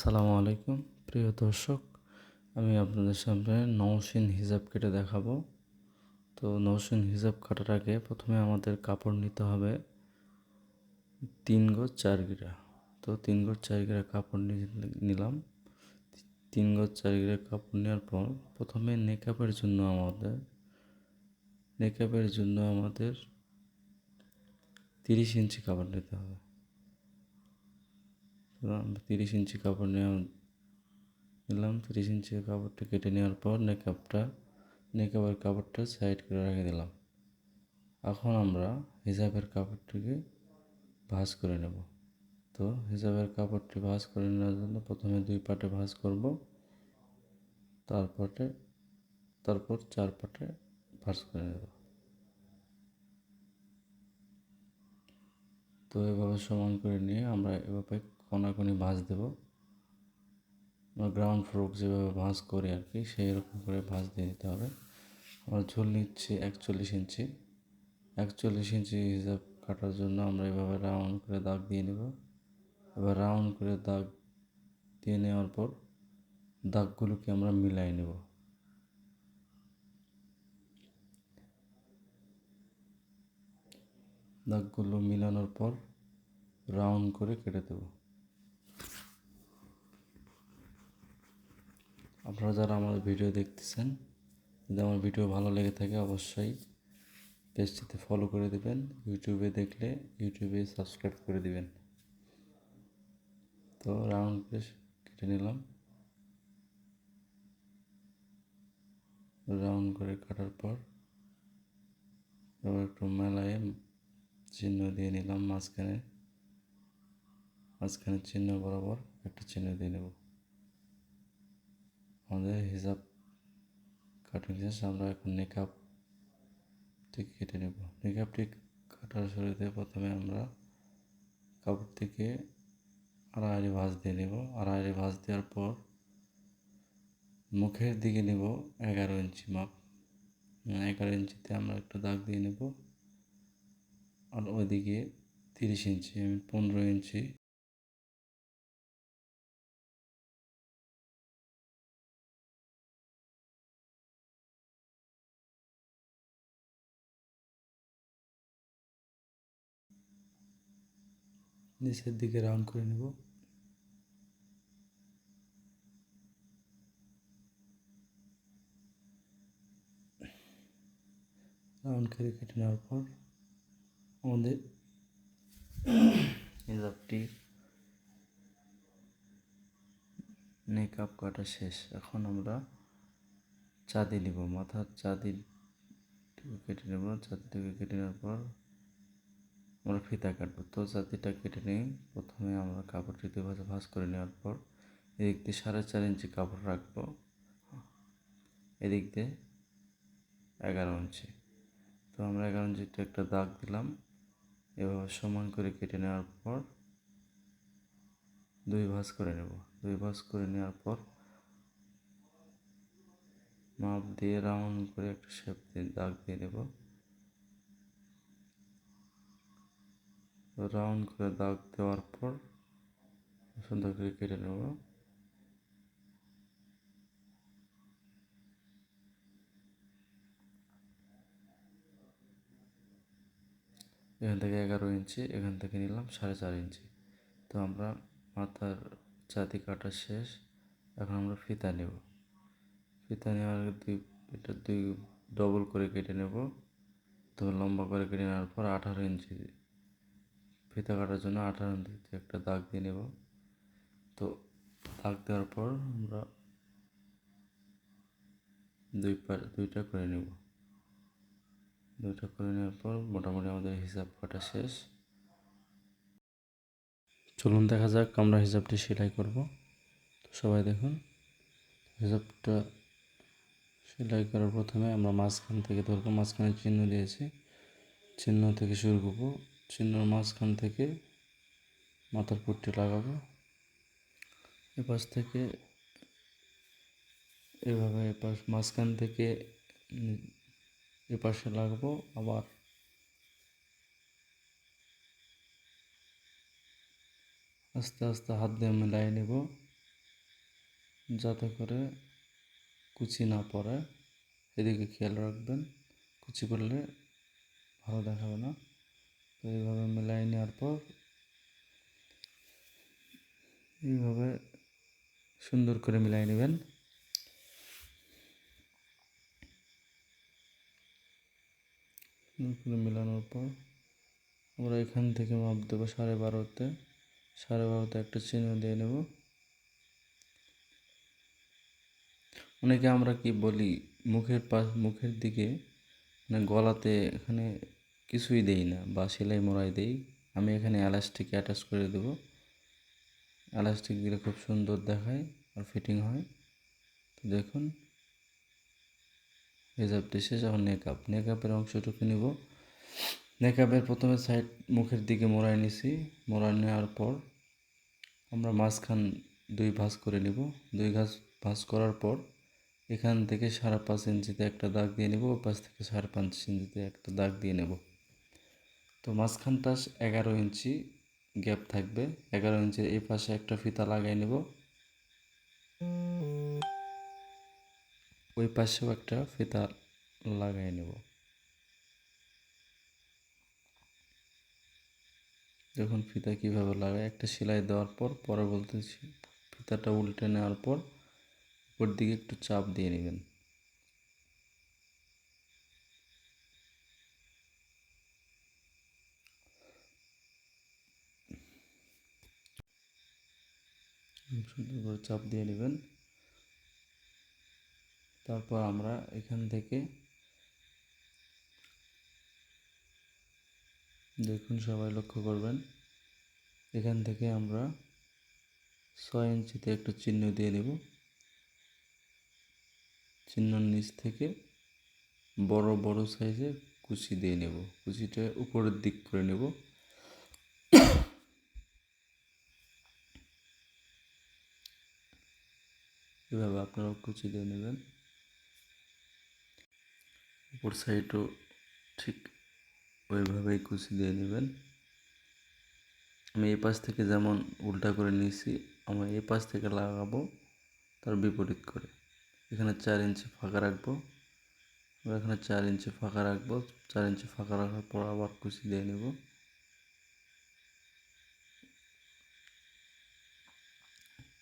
আসসালামু আলাইকুম। প্রিয় দর্শক, আমি আপনাদের সামনে নওশিন হিজাব কেটে দেখাবো। তো নওশিন হিজাব কাটার আগে প্রথমে আমাদের কাপড় নিতে হবে তিন গজ চার গিরা। তো তিন গজ চার গিরা কাপড় নিলাম। তিন গজ চার গিরা কাপড় নেওয়ার পর প্রথমে নেকআপের জন্য আমাদের নেকআপের জন্য আমাদের তিরিশ ইঞ্চি কাপড় নিতে হবে। তিরিশ ইঞ্চি কাপড় নেওয়া নিলাম। তিরিশ ইঞ্চি কাপড়টা কেটে নেওয়ার পর নেকআপটা নেকআপের কাপড়টা সাইড করে রেখে দিলাম। এখন আমরা হিসাবের কাপড়টিকে ভাঁজ করে নেব। তো হিসাবের কাপড়টি ভাঁজ করে নেওয়ার জন্য প্রথমে দুই পাটে ভাঁজ করব। তারপরে তারপর চার পাটে ভাঁজ করে নেব। তো এভাবে সমান করে নিয়ে আমরা এভাবে কোনাকুনি ভাঁজ দেবো। গ্রাউন্ড ফ্লোর যেভাবে ভাঁজ করি আর কি, সেই রকম করে ভাঁজ দিয়ে দিতে হবে। আমরা ঝোল নিচ্ছি একচল্লিশ ইঞ্চি। একচল্লিশ ইঞ্চি হিসাব কাটার জন্য আমরা এভাবে রাউন্ড করে দাগ দিয়ে নেব। এবার রাউন্ড করে দাগ দিয়ে নেওয়ার পর দাগগুলোকে আমরা মিলাই নেব। দাগগুলো মিলানোর পর রাউন্ড করে কেটে দেবো। আপনারা যারা আমার ভিডিও দেখতেছেন, যদি আমার ভিডিও ভালো লেগে থাকে, অবশ্যই পেজটিতে ফলো করে দেবেন। ইউটিউবে দেখলে ইউটিউবে সাবস্ক্রাইব করে দিবেন। তো রাউন্ড পেজ কেটে নিলাম। রাউন্ড করে কাটার পর এবার একটু মেলায় চিহ্ন দিয়ে নিলাম মাঝখানে। মাঝখানে চিহ্ন বরাবর একটা চিহ্ন দিয়ে নেব। আমাদের হিসাব কাটিং শেষ আমরা এখন নেকআপ ঠিক কেটে নেব। নেকআপটি কাটার শুরুতে প্রথমে আমরা কাপড় থেকে আড়াআড়ি ভাঁজ দিয়ে নেব। আড়াআড়ি ভাঁজ দেওয়ার পর মুখের দিকে নেব এগারো ইঞ্চি মাপ। এগারো ইঞ্চিতে আমরা একটু দাগ দিয়ে নেব। আর ওইদিকে তিরিশ ইঞ্চি, আমি পনেরো ইঞ্চি নিচের দিকে রাউন্ড করে নেব। রাউন্ড করে কেটে নেওয়ার পর আমাদের হিজাবটি মেকআপ কাটা শেষ। এখন আমরা চাঁদি নিব। মাথার চাঁদি কেটে নেব। চাঁদিটাকে কেটে নেওয়ার পর আমরা ফিতা কাটবো। তো জাতিটা কেটে নিয়ে প্রথমে আমরা কাপড়টি দুই ভাঁজে করে নেওয়ার পর এদিক দিয়ে সাড়ে চার ইঞ্চি কাপড় রাখব। এদিক দিয়ে এগারো ইঞ্চি। তো আমরা এগারো ইঞ্চিতে একটা দাগ দিলাম। এভাবে সমান করে কেটে নেওয়ার পর দুই ভাঁজ করে নেব। দুই ভাঁজ করে নেওয়ার পর মাপ দিয়ে রাউন্ড করে একটা শেপ দিয়ে দাগ দিয়ে নেব। রাউন্ড করে দাগ দেওয়ার পর সুন্দর করে কেটে নেব। এখান থেকে এগারো ইঞ্চি, এখান থেকে নিলাম সাড়ে চার ইঞ্চি। তো আমরা মাথার ছাতি কাটা শেষ, এখন আমরা ফিতা নেব। ফিতা নেওয়ার দুই, এটা দুই ডবল করে কেটে নেব। তো লম্বা করে কেটে নেওয়ার পর আঠারো ইঞ্চি ফিতা কাটার জন্য আঠারো ইঞ্চিতে একটা দাগ দিয়ে নেব। তো দাগ দেওয়ার পর আমরা দুই পা, দুইটা করে নেব। দুইটা করে নেওয়ার পর মোটামুটি আমাদের হিসাব কাটা শেষ। চলুন দেখা যাক আমরা হিসাবটি সেলাই করব। তো সবাই দেখুন, হিসাবটা সেলাই করার প্রথমে আমরা মাঝখান থেকে ধরবো মাঝখানে চিহ্ন দিয়েছি। চিহ্ন থেকে শুরু করব। চিহ্নর মাঝখান থেকে মাথার পুটটি লাগাবো। এপাশ থেকে এভাবে এপাশ মাঝখান থেকে এপাশে লাগবো, আবার আস্তে আস্তে হাত দিয়ে মিলাই নেব যাতে করে কুচি না পড়ে। এদিকে খেয়াল রাখবেন, কুচি করলে ভালো দেখাবে না। তো এইভাবে মেলাই নেওয়ার পর এইভাবে সুন্দর করে মিলাই নেবেন। মেলানোর পর আমরা এখান থেকে মাপ দেবো সাড়ে বারোতে। সাড়ে বারোতে একটা চিহ্ন দিয়ে নেব। অনেকে আমরা কি বলি, মুখের পাশ মুখের দিকে মানে গলাতে এখানে কিছুই দেই না, বা সেলাই মোড়াই দেই। আমি এখানে এলাস্টিক অ্যাটাচ করে দেব। এলাস্টিক দিলে খুব সুন্দর দেখায় আর ফিটিং হয়। তো দেখুন হিজাবটি শেষ এখন নেকআপ নেকআপের অংশটুকু নিব। নেকআপের প্রথমে সাইড মুখের দিকে মোড়াই নিছি। মোড়াই নেওয়ার পর আমরা মাঝখান দুই ভাঁজ করে নিব। দুই ঘাস ভাঁজ করার পর এখান থেকে সাড়ে পাঁচ ইঞ্চিতে একটা দাগ দিয়ে নেব। পাশ থেকে সাড়ে পাঁচ ইঞ্চিতে একটা দাগ দিয়ে নেব। তো মাঝখানটা এগারো ইঞ্চি গ্যাপ থাকবে। এগারো ইঞ্চির এই পাশে একটা ফিতা লাগাই নেব। ওই পাশেও একটা ফিতা লাগাই নেব। দেখুন ফিতা কীভাবে লাগায় একটা সেলাই দেওয়ার পর, পরে পরবর্তী ফিতাটা উল্টে নেওয়ার পর, উপর দিকে একটু চাপ দিয়ে নেবেন। সুন্দর করে চাপ দিয়ে নেবেন। তারপর আমরা এখান থেকে দেখুন সবাই লক্ষ্য করবেন, এখান থেকে আমরা ছয় ইঞ্চিতে একটা চিহ্ন দিয়ে নেব। চিহ্নর নিচ থেকে বড় বড় সাইজে কুচি দিয়ে নেব। কুচিটা উপরের দিক করে নেব। এভাবে আপনারাও কুচি দিয়ে নেবেন। উপর সাইডও ঠিক ওইভাবেই কুচি দিয়ে নেবেন। আমি এই পাশ থেকে যেমন উল্টা করে নিয়েছি, আমি এই পাশ থেকে লাগাবো, তার বিপরীত করে। এখানে চার ইঞ্চি ফাঁকা রাখব এখানে চার ইঞ্চি ফাঁকা রাখব, চার ইঞ্চি ফাঁকা রাখার পর আবার কুচি দিয়ে নেব।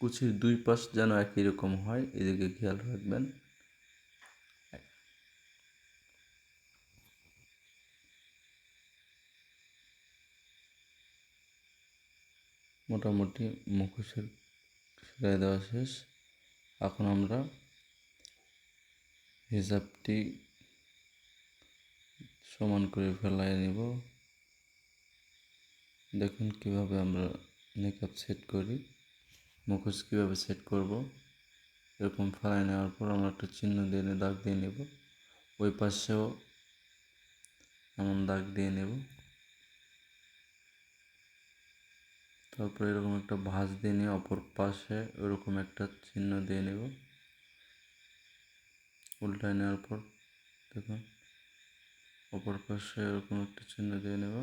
কুচির দুই পাশ যেন একই রকম হয়, এদিকে খেয়াল রাখবেন। মোটামুটি মুখোশের সেলাই দেওয়া শেষ। এখন আমরা হিসাবটি সমান করে ফেলাই নিব। দেখুন কীভাবে আমরা মেকআপ সেট করি। মুখোশ কীভাবে সেট করব, এরকম ফেলাই নেওয়ার পর আমরা একটা চিহ্ন দিয়ে দাগ দিয়ে নেব। ওই পাশেও এমন দাগ দিয়ে নেব। তারপর এরকম একটা ভাঁজ দিয়ে নিয়ে অপর পাশে ওরকম একটা চিহ্ন দিয়ে নেব। উল্টায় নেওয়ার পর দেখুন, অপর পাশে এরকম একটা চিহ্ন দিয়ে নেব।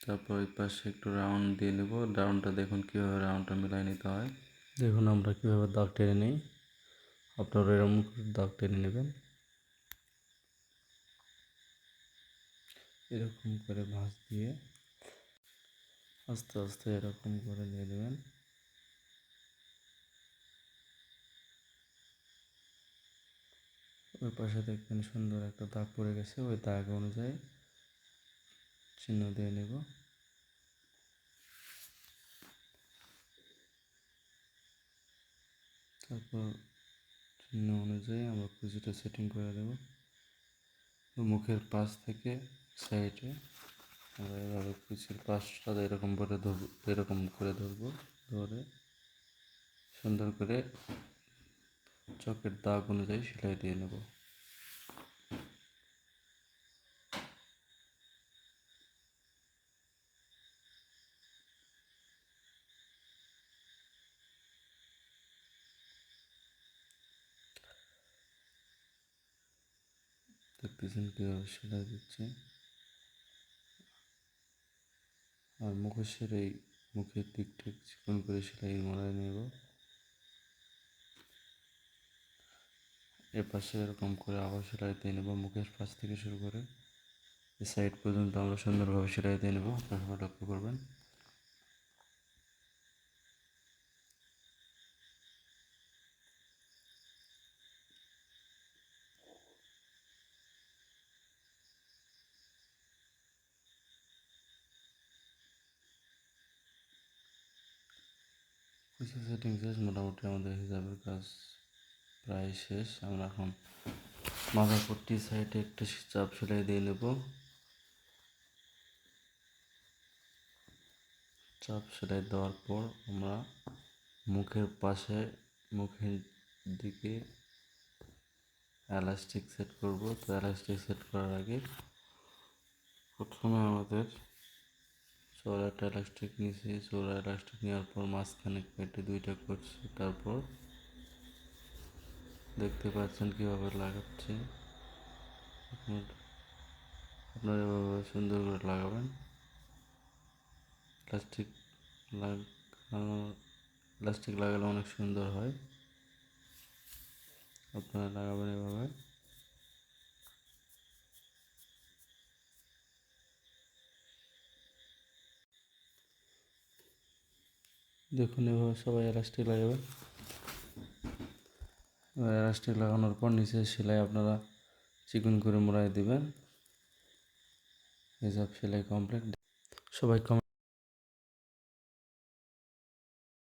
তারপর ওই পাশে একটু রাউন্ড দিয়ে নেব। রাউন্ডটা দেখুন কীভাবে রাউন্ডটা মিলাই নিতে হয়। দেখুন, আমরা কীভাবে দাগ টেনে নিই। আপনারা এরকম দাগ টেনে নেবেন। এরকম করে ভাঁজ দিয়ে আস্তে আস্তে এরকম করে দিয়ে দেবেন ওই পাশে দেখবেন সুন্দর একটা দাগ পড়ে গেছে। ওই দাগ অনুযায়ী চিহ্ন দিয়ে নেব। তারপর চিহ্ন অনুযায়ী আমরা কুচিটা সেটিং করে দেব। মুখের পাশ থেকে সাইডে আমরা এভাবে কুচির পাশটা এরকম করে ধরবো, এরকম করে ধরবো, ধরে সুন্দর করে চকের দাগ অনুযায়ী সেলাই দিয়ে নেব। একজনকে সেলাই দিচ্ছে। আর মুখোশের এই মুখের দিকটা চিকন করে সেলাই মোড়ায় নেব। এর পাশে এরকম করে আবার সেলাই দিয়ে নেব, মুখের পাশ থেকে শুরু করে। এই সাইড পর্যন্ত আমরা সুন্দরভাবে সেলাই দিয়ে নেব, আপনারা লক্ষ্য করবেন। কিছু সেটিং শেষ মোটামুটি আমাদের হিসাবের কাজ প্রায় শেষ। আমরা এখন মাথার সাইডে একটা চাপ সেলাই দিয়ে নেব। চাপ সেলাই দেওয়ার পর আমরা মুখের পাশে, মুখের দিকে এলাস্টিক সেট করব। তো এলাস্টিক সেট করার আগে প্রথমে আমাদের চোরা একটা এলাস্টিক নিয়েছি, চোরা এলাস্টিক নেওয়ার পর মাঝখানে কেটে দুইটা করছি, তারপর দেখতে পাচ্ছেন কীভাবে লাগাচ্ছি। আপনারা এভাবে সুন্দর করে লাগাবেন। প্লাস্টিক লাগানো, প্লাস্টিক লাগালে অনেক সুন্দর হয়। আপনারা লাগাবেন এভাবে। দেখুন, এভাবে সবাই এলাস্টিক লাগাবেন। এবার এলাস্টিক লাগানোর পর নিচে সেলাই আপনারা চিকন করে মোড়াই দেবেন। এসব সেলাই কমপ্লিট। সবাই কম